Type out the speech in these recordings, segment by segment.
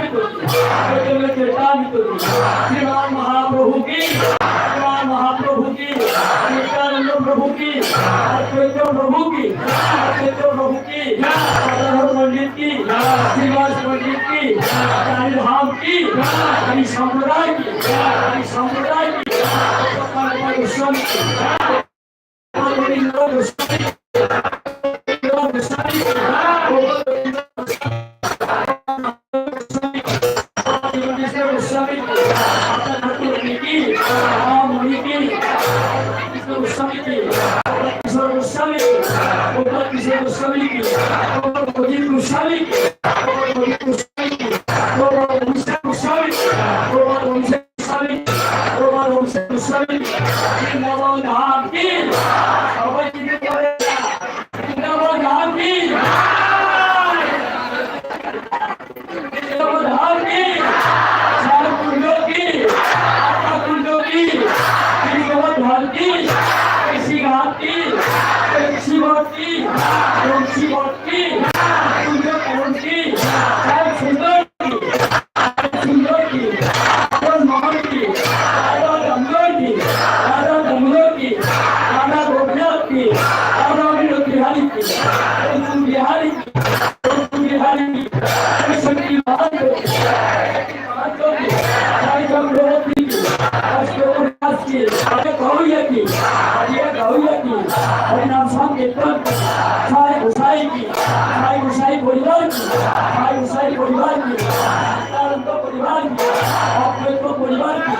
भी चेता भी तुझी श्रीमान महाप्रभु की श्रीमान महाप्रभु की नित्यानंद प्रभु की अद्वैत प्रभु की अद्वैत प्रभु की पंडित की श्रीवास पंडित की हरि धाम की हरि संप्रदाय की हरि संप्रदाय की गोस्वामी की भाई हुसैन परिवार की। तो परिवार की। अपने को तो परिवार की।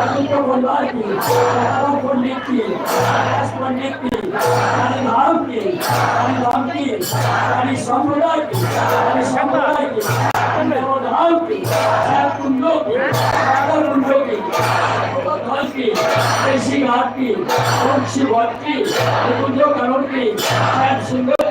अपने को तो परिवार की। हमारा पंडित तो की। दस पंडित की। हमारे नाम की। हमारे नाम की। हमारे समुदाय की। हमारे समुदाय की। हमारे नाम की। हमारे कुंडों की। हमारे कुंडों की। की। ऐसी घाट की। वंशी भक्त की। कुंजो करुण की। सिंह